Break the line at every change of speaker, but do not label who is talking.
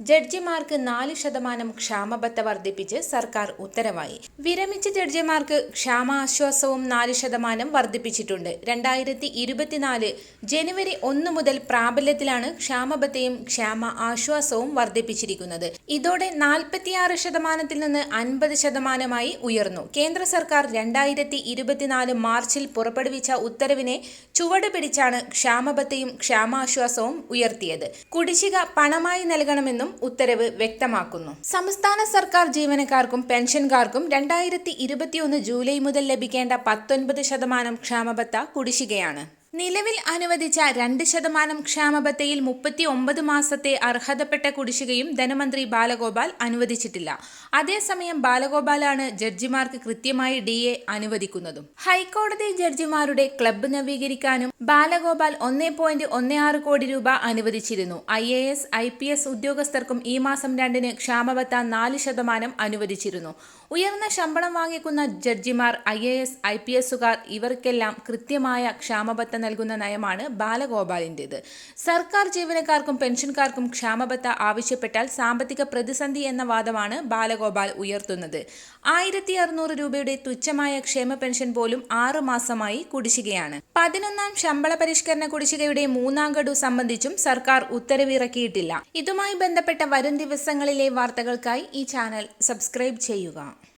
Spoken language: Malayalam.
ജഡ്ജിമാർക്ക് നാല് ശതമാനം ക്ഷാമബത്ത വർദ്ധിപ്പിച്ച് സർക്കാർ ഉത്തരവായി. വിരമിച്ച ജഡ്ജിമാർക്ക് ക്ഷാമാശ്വാസവും നാല് ശതമാനം വർദ്ധിപ്പിച്ചിട്ടുണ്ട്. രണ്ടായിരത്തി ഇരുപത്തിനാല് ജനുവരി ഒന്ന് മുതൽ പ്രാബല്യത്തിലാണ് ക്ഷാമബത്തയും ക്ഷാമ ആശ്വാസവും വർദ്ധിപ്പിച്ചിരിക്കുന്നത്. ഇതോടെ നാൽപ്പത്തിയാറ് ശതമാനത്തിൽ നിന്ന് അൻപത് ശതമാനമായി ഉയർന്നു. കേന്ദ്ര സർക്കാർ രണ്ടായിരത്തി ഇരുപത്തിനാല് മാർച്ചിൽ പുറപ്പെടുവിച്ച ഉത്തരവിനെ ചുവട് പിടിച്ചാണ് ക്ഷാമബത്തയും ക്ഷാമാശ്വാസവും ഉയർത്തിയത്. കുടിശ്ശിക പണമായി നൽകണമെന്നും ഉത്തരവ് വ്യക്തമാക്കുന്നു. സംസ്ഥാന സർക്കാർ ജീവനക്കാർക്കും പെൻഷൻകാർക്കും രണ്ടായിരത്തി ജൂലൈ മുതൽ ലഭിക്കേണ്ട പത്തൊൻപത് ശതമാനം ക്ഷാമബത്ത കുടിശ്ശികയാണ്. നിലവിൽ അനുവദിച്ച രണ്ട് ശതമാനം ക്ഷാമബത്തയിൽ മുപ്പത്തി ഒമ്പത് മാസത്തെ അർഹതപ്പെട്ട കുടിശ്ശികയും ധനമന്ത്രി ബാലഗോപാൽ അനുവദിച്ചിട്ടില്ല. അതേസമയം ബാലഗോപാലാണ് ജഡ്ജിമാർക്ക് കൃത്യമായി ഡി എ അനുവദിക്കുന്നതും. ഹൈക്കോടതി ജഡ്ജിമാരുടെ ക്ലബ്ബ് നവീകരിക്കാനും ബാലഗോപാൽ ഒന്നേ പോയിന്റ് ഒന്നേ ആറ് കോടി രൂപ അനുവദിച്ചിരുന്നു. I A S I P S ഉദ്യോഗസ്ഥർക്കും ഈ മാസം രണ്ടിന് ക്ഷാമബത്ത നാല് ശതമാനം അനുവദിച്ചിരുന്നു. ഉയർന്ന ശമ്പളം വാങ്ങിക്കുന്ന ജഡ്ജിമാർ I A S I P എസുകാർ ഇവർക്കെല്ലാം കൃത്യമായ ക്ഷാമബത്ത നൽകുന്ന നയമാണ് ബാലഗോപാലിന്റെത് സർക്കാർ ജീവനക്കാർക്കും പെൻഷൻകാർക്കും ക്ഷാമബത്ത ആവശ്യപ്പെട്ടാൽ സാമ്പത്തിക പ്രതിസന്ധി എന്ന വാദമാണ് ബാലഗോപാൽ ഉയർത്തുന്നത്. ആയിരത്തി അറുന്നൂറ് രൂപയുടെ തുച്ഛമായ ക്ഷേമ പെൻഷൻ പോലും ആറു മാസമായി കുടിശ്ശികയാണ്. പതിനൊന്നാം ശമ്പള പരിഷ്കരണ കുടിശ്ശികയുടെ മൂന്നാം ഗഡു സംബന്ധിച്ചും സർക്കാർ ഉത്തരവിറക്കിയിട്ടില്ല. ഇതുമായി ബന്ധപ്പെട്ട വരും ദിവസങ്ങളിലെ വാർത്തകൾക്കായി ഈ ചാനൽ സബ്സ്ക്രൈബ് ചെയ്യുക.